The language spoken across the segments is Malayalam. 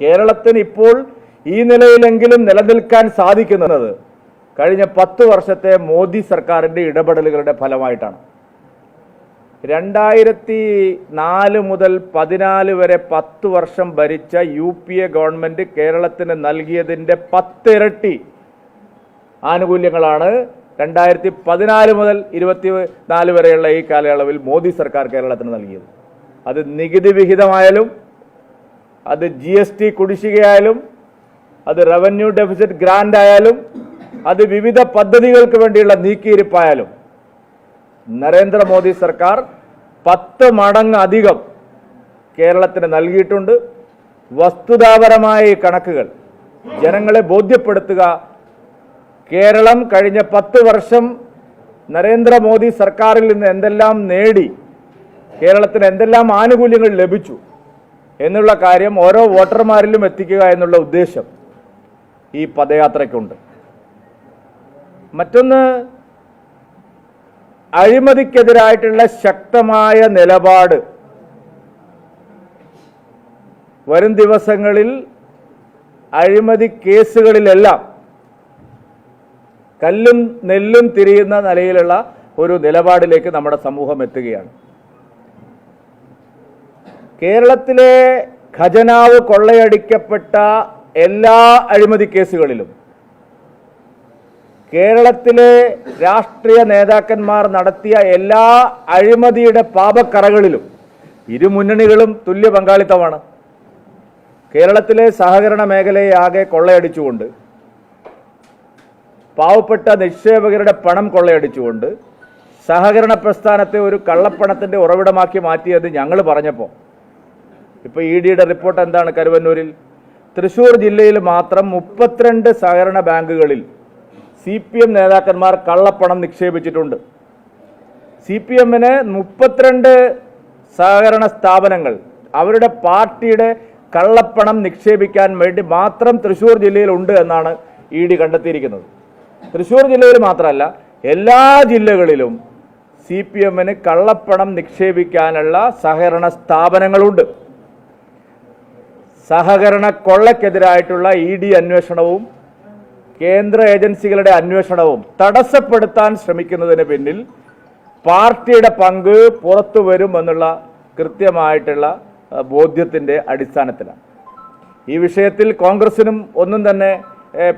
കേരളത്തിന് ഇപ്പോൾ ഈ നിലയിലെങ്കിലും നിലനിൽക്കാൻ സാധിക്കുന്നത് കഴിഞ്ഞ പത്ത് വർഷത്തെ മോദി സർക്കാരിന്റെ ഇടപെടലുകളുടെ ഫലമായിട്ടാണ്. രണ്ടായിരത്തി നാല് മുതൽ പതിനാല് വരെ പത്ത് വർഷം ഭരിച്ച യു പി എ ഗവൺമെന്റ് കേരളത്തിന് നൽകിയതിന്റെ പത്തിരട്ടി ആനുകൂല്യങ്ങളാണ് രണ്ടായിരത്തി പതിനാല് മുതൽ ഇരുപത്തി നാല് വരെയുള്ള ഈ കാലയളവിൽ മോദി സർക്കാർ കേരളത്തിന് നൽകിയത്. അത് നികുതി വിഹിതമായാലും അത് ജി എസ് ടി കുടിശ്ശികയായാലും അത് റവന്യൂ ഡെഫിസിറ്റ് ഗ്രാൻഡ് ആയാലും അത് വിവിധ പദ്ധതികൾക്ക് വേണ്ടിയുള്ള നീക്കിയിരിപ്പായാലും നരേന്ദ്രമോദി സർക്കാർ പത്ത് മടങ്ങ് അധികം കേരളത്തിന് നൽകിയിട്ടുണ്ട്. വസ്തുതാപരമായ ഈ കണക്കുകൾ ജനങ്ങളെ ബോധ്യപ്പെടുത്തുക. കേരളം കഴിഞ്ഞ പത്ത് വർഷം നരേന്ദ്രമോദി സർക്കാരിൽ നിന്ന് എന്തെല്ലാം നേടി കേരളത്തിന് എന്തെല്ലാം ആനുകൂല്യങ്ങൾ ലഭിച്ചു എന്നുള്ള കാര്യം ഓരോ വോട്ടർമാരിലും എത്തിക്കുക എന്നുള്ള ഉദ്ദേശം ഈ പദയാത്രയ്ക്കുണ്ട്. മറ്റൊന്ന് അഴിമതിക്കെതിരായിട്ടുള്ള ശക്തമായ നിലപാട് വരും ദിവസങ്ങളിൽ അഴിമതി കേസുകളിലെല്ലാം കല്ലും നെല്ലും തിരിയുന്ന നിലയിലുള്ള ഒരു നിലപാടിലേക്ക് നമ്മുടെ സമൂഹം എത്തുകയാണ്. കേരളത്തിലെ ഖജനാവ് കൊള്ളയടിക്കപ്പെട്ട എല്ലാ അഴിമതി കേസുകളിലും കേരളത്തിലെ രാഷ്ട്രീയ നേതാക്കന്മാർ നടത്തിയ എല്ലാ അഴിമതിയുടെ പാപക്കറകളിലും ഇരു മുന്നണികളും തുല്യ പങ്കാളിത്തമാണ്. കേരളത്തിലെ സഹകരണ മേഖലയെ ആകെ കൊള്ളയടിച്ചുകൊണ്ട് പാവപ്പെട്ട നിക്ഷേപകരുടെ പണം കൊള്ളയടിച്ചുകൊണ്ട് സഹകരണ പ്രസ്ഥാനത്തെ ഒരു കള്ളപ്പണത്തിന്റെ ഉറവിടമാക്കി മാറ്റിയത് ഞങ്ങൾ പറഞ്ഞപ്പോൾ ഇപ്പോൾ ഇ ഡിയുടെ റിപ്പോർട്ട് എന്താണ് കരുവന്നൂരിൽ? തൃശൂർ ജില്ലയിൽ മാത്രം മുപ്പത്തിരണ്ട് സഹകരണ ബാങ്കുകളിൽ സി പി എം നേതാക്കന്മാർ കള്ളപ്പണം നിക്ഷേപിച്ചിട്ടുണ്ട്. സി പി എമ്മിന് മുപ്പത്തിരണ്ട് സഹകരണ സ്ഥാപനങ്ങൾ അവരുടെ പാർട്ടിയുടെ കള്ളപ്പണം നിക്ഷേപിക്കാൻ വേണ്ടി മാത്രം തൃശ്ശൂർ ജില്ലയിൽ ഉണ്ട് എന്നാണ് ഇ ഡി കണ്ടെത്തിയിരിക്കുന്നത്. തൃശ്ശൂർ ജില്ലയിൽ മാത്രമല്ല എല്ലാ ജില്ലകളിലും സി പി എമ്മിന് കള്ളപ്പണം നിക്ഷേപിക്കാനുള്ള സഹകരണ സ്ഥാപനങ്ങളുണ്ട്. സഹകരണ കൊള്ളക്കെതിരായിട്ടുള്ള ഇ ഡി അന്വേഷണവും കേന്ദ്ര ഏജൻസികളുടെ അന്വേഷണവും തടസ്സപ്പെടുത്താൻ ശ്രമിക്കുന്നതിന് പിന്നിൽ പാർട്ടിയുടെ പങ്ക് പുറത്തു വരുമെന്നുള്ള കൃത്യമായിട്ടുള്ള ബോധ്യത്തിന്റെ അടിസ്ഥാനത്തിലാണ്. ഈ വിഷയത്തിൽ കോൺഗ്രസിനും ഒന്നും തന്നെ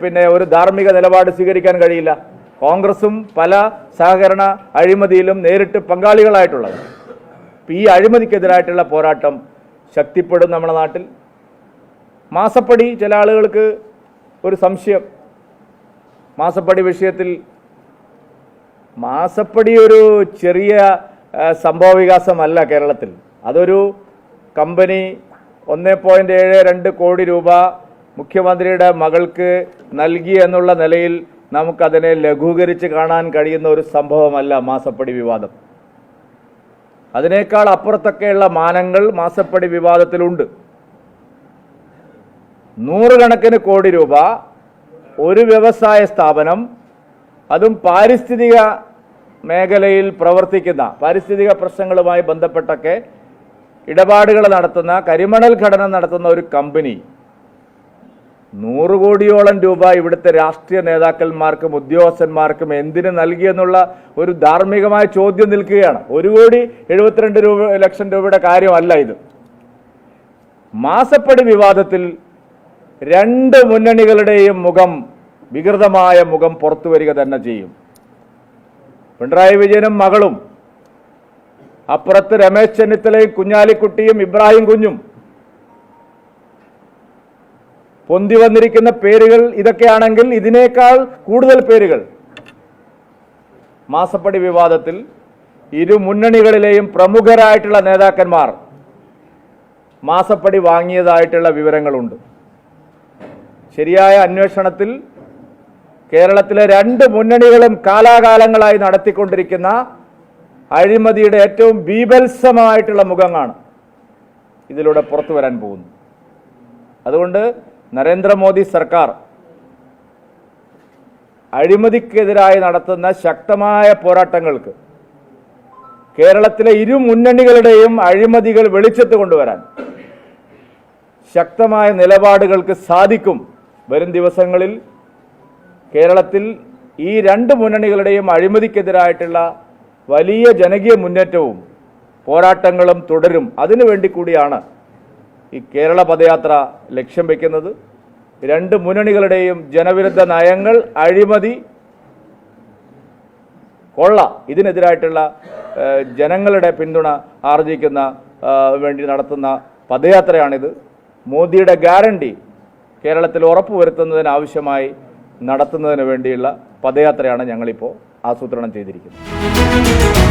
പിന്നെ ഒരു ധാർമ്മിക നിലപാട് സ്വീകരിക്കാൻ കഴിയില്ല. കോൺഗ്രസും പല സഹകരണ അഴിമതിയിലും നേരിട്ട് പങ്കാളികളായിട്ടുള്ളത്. ഈ അഴിമതിക്കെതിരായിട്ടുള്ള പോരാട്ടം ശക്തിപ്പെടും നമ്മുടെ നാട്ടിൽ. മാസപ്പടി ചില ആളുകൾക്ക് ഒരു സംശയം. മാസപ്പടി വിഷയത്തിൽ മാസപ്പടി ഒരു ചെറിയ സംഭവ വികാസമല്ല കേരളത്തിൽ. അതൊരു കമ്പനി ഒന്ന് പോയിന്റ് ഏഴ് രണ്ട് കോടി രൂപ മുഖ്യമന്ത്രിയുടെ മകൾക്ക് നൽകി എന്നുള്ള നിലയിൽ നമുക്കതിനെ ലഘൂകരിച്ച് കാണാൻ കഴിയുന്ന ഒരു സംഭവമല്ല മാസപ്പടി വിവാദം. അതിനേക്കാൾ അപ്പുറത്തൊക്കെയുള്ള മാനങ്ങൾ മാസപ്പടി വിവാദത്തിലുണ്ട്. നൂറുകണക്കിന് കോടി രൂപ ഒരു വ്യവസായ സ്ഥാപനം അതും പാരിസ്ഥിതിക മേഖലയിൽ പ്രവർത്തിക്കുന്ന പാരിസ്ഥിതിക പ്രശ്നങ്ങളുമായി ബന്ധപ്പെട്ടൊക്കെ ഇടപാടുകൾ നടത്തുന്ന കരിമണൽ ഘടന നടത്തുന്ന ഒരു കമ്പനി. നൂറ് കോടിയോളം രൂപ ഇവിടുത്തെ രാഷ്ട്രീയ നേതാക്കന്മാർക്കും ഉദ്യോഗസ്ഥന്മാർക്കും എന്തിന് നൽകിയെന്നുള്ള ഒരു ധാർമ്മികമായ ചോദ്യം നിൽക്കുകയാണ്. ഒരു കോടി എഴുപത്തിരണ്ട് രൂപ ലക്ഷം രൂപയുടെ കാര്യമല്ല ഇത്. മാസപ്പടി വിവാദത്തിൽ രണ്ട് മുന്നണികളുടെയും മുഖം വികൃതമായ മുഖം പുറത്തു വരിക തന്നെ ചെയ്യും. പിണറായി വിജയനും മകളും അപ്പുറത്ത് രമേശ് ചെന്നിത്തലയും കുഞ്ഞാലിക്കുട്ടിയും ഇബ്രാഹിം കുഞ്ഞും. പൊന്തി വന്നിരിക്കുന്ന പേരുകൾ ഇതൊക്കെയാണെങ്കിൽ ഇതിനേക്കാൾ കൂടുതൽ പേരുകൾ. മാസപ്പടി വിവാദത്തിൽ ഇരു മുന്നണികളിലെയും പ്രമുഖരായിട്ടുള്ള നേതാക്കന്മാർ മാസപ്പടി വാങ്ങിയതായിട്ടുള്ള വിവരങ്ങളുണ്ട്. ശരിയായ അന്വേഷണത്തിൽ കേരളത്തിലെ രണ്ട് മുന്നണികളും കാലാകാലങ്ങളായി നടത്തിക്കൊണ്ടിരിക്കുന്ന അഴിമതിയുടെ ഏറ്റവും ബീഭത്സമായിട്ടുള്ള മുഖങ്ങളാണ് ഇതിലൂടെ പുറത്തു വരാൻ പോകുന്നു അതുകൊണ്ട് നരേന്ദ്രമോദി സർക്കാർ അഴിമതിക്കെതിരായി നടത്തുന്ന ശക്തമായ പോരാട്ടങ്ങൾക്ക് കേരളത്തിലെ ഇരു മുന്നണികളുടെയും അഴിമതികൾ വെളിച്ചത്ത് കൊണ്ടുവരാൻ ശക്തമായ നിലപാടുകൾക്ക് സാധിക്കും വരും ദിവസങ്ങളിൽ കേരളത്തിൽ ഈ രണ്ട് മുന്നണികളുടെയും അഴിമതിക്കെതിരായിട്ടുള്ള വലിയ ജനകീയ മുന്നേറ്റവും പോരാട്ടങ്ങളും തുടരും. അതിനു വേണ്ടി കൂടിയാണ് ഈ കേരള പദയാത്ര ലക്ഷ്യം വയ്ക്കുന്നത് രണ്ട് മുന്നണികളുടെയും ജനവിരുദ്ധ നയങ്ങൾ അഴിമതി കൊള്ള ഇതിനെതിരായിട്ടുള്ള ജനങ്ങളുടെ പിന്തുണ ആർജിക്കുന്ന വേണ്ടി നടത്തുന്ന പദയാത്രയാണിത്. മോദിയുടെ ഗ്യാരണ്ടി കേരളത്തിൽ ഉറപ്പ് ആവശ്യമായി നടത്തുന്നതിന് വേണ്ടിയുള്ള പദയാത്രയാണ് ഞങ്ങളിപ്പോൾ ആസൂത്രണം ചെയ്തിരിക്കുന്നത്.